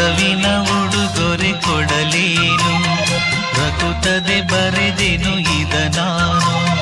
ನಲವಿನ ಉಡುಗೊರೆ ಕೊಡಲೇನು? ರಕುತದೆ ಬರೆದೆನು ಇದ ನಾನು.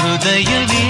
ಹೃದಯವೇ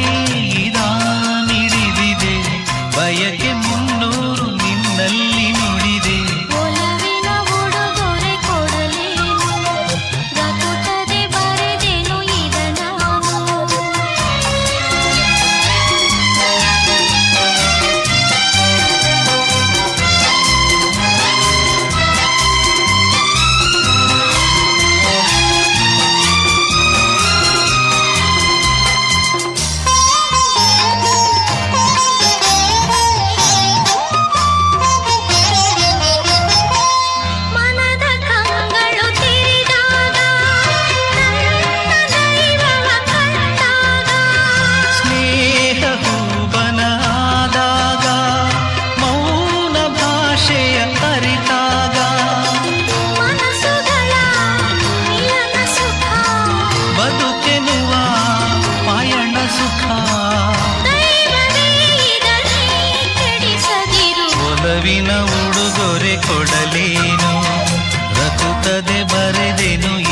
ಹೂವಿನ ಉಡುಗೊರೆ ಕೊಡಲೇನು? ರಕುತದೆ ಬರೆದೇನು